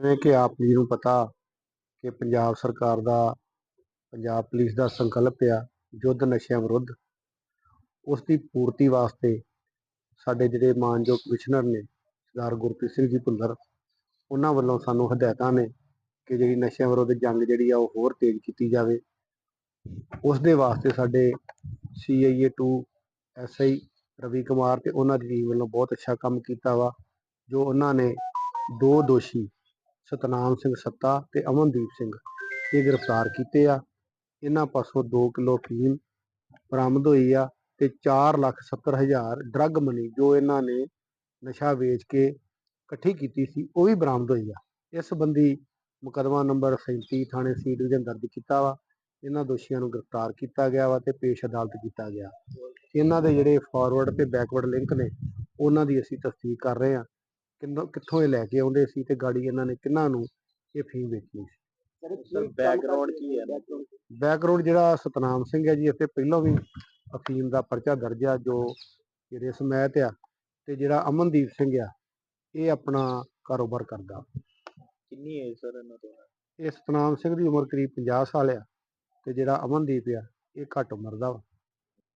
ਜਿਵੇਂ ਕਿ ਆਪ ਜੀ ਨੂੰ ਪਤਾ ਕਿ ਪੰਜਾਬ ਸਰਕਾਰ ਦਾ, ਪੰਜਾਬ ਪੁਲਿਸ ਦਾ ਸੰਕਲਪ ਆ ਯੁੱਧ ਨਸ਼ਿਆਂ ਵਿਰੁੱਧ। ਉਸ ਦੀ ਪੂਰਤੀ ਵਾਸਤੇ ਸਾਡੇ ਜਿਹੜੇ ਮਾਨਯੋਗ ਕਮਿਸ਼ਨਰ ਨੇ, ਸਰਦਾਰ ਗੁਰਪ੍ਰੀਤ ਸਿੰਘ ਜੀ ਭੁੱਲਰ, ਉਹਨਾਂ ਵੱਲੋਂ ਸਾਨੂੰ ਹਦਾਇਤਾਂ ਨੇ ਕਿ ਜਿਹੜੀ ਨਸ਼ਿਆਂ ਵਿਰੁੱਧ ਜੰਗ ਜਿਹੜੀ ਆ ਉਹ ਹੋਰ ਤੇਜ਼ ਕੀਤੀ ਜਾਵੇ। ਉਸ ਦੇ ਵਾਸਤੇ ਸਾਡੇ ਸੀਆਈਏ 2 ਐਸਆਈ ਰਵੀ ਕੁਮਾਰ ਤੇ ਉਹਨਾਂ ਦੀ ਟੀਮ ਵੱਲੋਂ ਬਹੁਤ ਅੱਛਾ ਕੰਮ ਕੀਤਾ ਵਾ, ਜੋ ਉਹਨਾਂ ਨੇ ਦੋ ਦੋਸ਼ੀ ਸਤਨਾਮ ਸਿੰਘ ਸੱਤਾ ਤੇ ਅਮਨਦੀਪ ਸਿੰਘ ਇਹ ਗ੍ਰਿਫਤਾਰ ਕੀਤੇ ਆ। ਇਹਨਾਂ ਪਾਸੋਂ 2 ਕਿਲੋ ਫੀਮ ਬਰਾਮਦ ਹੋਈ ਆ ਤੇ 4 ਲੱਖ 70 ਹਜ਼ਾਰ ਡਰੱਗ ਮਨੀ ਜੋ ਇਹਨਾਂ ਨੇ ਨਸ਼ਾ ਵੇਚ ਕੇ ਇਕੱਠੀ ਕੀਤੀ ਸੀ, ਉਹ ਵੀ ਬਰਾਮਦ ਹੋਈ ਆ। ਇਸ ਸੰਬੰਧੀ ਮੁਕੱਦਮਾ ਨੰਬਰ 37 ਥਾਣੇ ਸੀ ਡਿਵੀਜ਼ਨ ਦਰਜ ਕੀਤਾ ਵਾ। ਇਹਨਾਂ ਦੋਸ਼ੀਆਂ ਨੂੰ ਗ੍ਰਿਫਤਾਰ ਕੀਤਾ ਗਿਆ ਵਾ ਤੇ ਪੇਸ਼ ਅਦਾਲਤ ਕੀਤਾ ਗਿਆ। ਇਹਨਾਂ ਦੇ ਜਿਹੜੇ ਫਾਰਵਰਡ ਤੇ ਬੈਕਵਰਡ ਲਿੰਕ ਨੇ, ਉਹਨਾਂ ਦੀ ਅਸੀਂ ਤਸਦੀਕ ਕਰ ਰਹੇ ਹਾਂ। ਕਿੰਨੋਂ ਕਿੱਥੋਂ ਇਹ ਲੈ ਕੇ ਆਉਂਦੇ ਸੀ ਤੇ ਗਾੜੀ ਇਹਨਾਂ ਨੇ ਕਿੰਨਾਂ ਨੂੰ ਇਹ ਫੀਮ ਵੇਚਣੀ ਸੀ? ਸਰ ਬੈਕਗ੍ਰਾਉਂਡ ਕੀ ਹੈ? ਬੈਕਗ੍ਰਾਉਂਡ ਜਿਹੜਾ ਸਤਨਾਮ ਸਿੰਘ ਹੈ ਜੀ ਇੱਥੇ ਪਹਿਲਾਂ ਵੀ ਅਫੀਮ ਦਾ ਪਰਚਾ ਦਰਜ ਆ ਜੋ ਜਿਹੜੇ ਸਮੈਤ ਆ ਤੇ ਜਿਹੜਾ ਅਮਨਦੀਪ ਸਿੰਘ ਆ ਇਹ ਆਪਣਾ ਕਾਰੋਬਾਰ ਕਰਦਾ। ਕਿੰਨੀ ਏਜ ਸਰ ਇਹਨਾਂ ਤੋਂ ਇਹ ਸਤਨਾਮ ਸਿੰਘ ਦੀ ਉਮਰ ਕਰੀਬ 50 ਸਾਲ ਆ ਤੇ ਜਿਹੜਾ ਅਮਨਦੀਪ ਆ ਇਹ ਘੱਟ ਉਮਰ ਦਾ ਵਾ।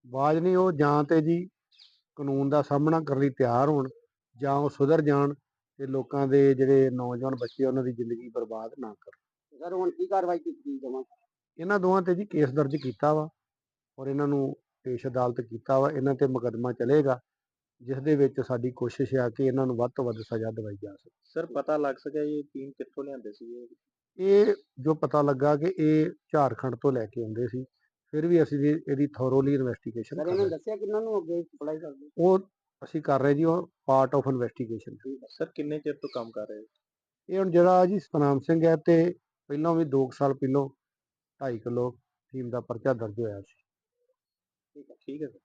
ਬਾਜ ਨਹੀਂ ਉਹ ਜਾਂ ਤੇ ਜੀ ਕਾਨੂੰਨ ਦਾ ਸਾਹਮਣਾ ਕਰਨ ਲਈ ਤਿਆਰ ਹੋਣ ਜਾਂ ਉਹ ਸੁਧਰ ਜਾਣ ਤੇ ਲੋਕਾਂ ਦੇ ਜਿਹੜੇ ਨੌਜਵਾਨ ਬੱਚੇ ਉਹਨਾਂ ਦੀ ਜ਼ਿੰਦਗੀ ਬਰਬਾਦ ਨਾ ਕਰਨ। ਸਰ ਹੁਣ ਕੀ ਕਾਰਵਾਈ ਕੀਤੀ ਜਮਾ ਇਹਨਾਂ ਦੋਵਾਂ ਤੇ ਜੀ ਕੇਸ ਦਰਜ ਕੀਤਾ ਵਾ ਔਰ ਇਹਨਾਂ ਨੂੰ ਪੇਸ਼ ਅਦਾਲਤ ਕੀਤਾ ਵਾ। ਇਹਨਾਂ ਤੇ ਮੁਕੱਦਮਾ ਚੱਲੇਗਾ ਜਿਸ ਦੇ ਵਿੱਚ ਸਾਡੀ ਕੋਸ਼ਿਸ਼ ਆ ਕਿ ਇਹਨਾਂ ਨੂੰ ਵੱਧ ਤੋਂ ਵੱਧ ਸਜ਼ਾ ਦਿਵਾਈ ਜਾ ਸਕੇ। ਸਰ ਪਤਾ ਲੱਗ ਸਕਿਆ ਇਹ ਟੀਮ ਕਿੱਥੋਂ ਲਿਆਂਦੇ ਸੀ ਇਹ? ਇਹ ਜੋ ਪਤਾ ਲੱਗਾ ਕਿ ਇਹ ਝਾਰਖੰਡ ਤੋਂ ਲੈ ਕੇ ਆਉਂਦੇ ਸੀ ਫਿਰ ਵੀ ਅਸੀਂ ਇਹਦੀ ਥੋਰੋਲੀ ਇਨਵੈਸਟੀਗੇਸ਼ਨ ਕਰ ਰਹੇ ਦੱਸਿਆ ਕਿੰਨਾਂ ਨੂੰ ਅੱਗੇ ਸਪਲਾਈ ਕਰਦੇ? ਉਹ ਅਸੀਂ ਕਰ ਰਹੇ ਜੀ ਉਹ ਪਾਰਟ ਆਫ ਇਨਵੈਸਟੀਗੇਸ਼ਨ ਸਰ ਕਿੰਨੇ ਚਿਰ ਤੋਂ ਕੰਮ ਕਰ ਰਹੇ ਹੋ? ਇਹ ਹੁਣ ਜਿਹੜਾ ਜੀ ਸਤਨਾਮ ਸਿੰਘ ਹੈ ਤੇ ਪਹਿਲਾਂ ਵੀ 2 ਸਾਲ ਪਹਿਲਾਂ 2.5 ਕਿਲੋ ਫੀਮ ਦਾ ਪਰਚਾ ਦਰਜ ਹੋਇਆ ਸੀ। ਠੀਕ ਹੈ ਸਰ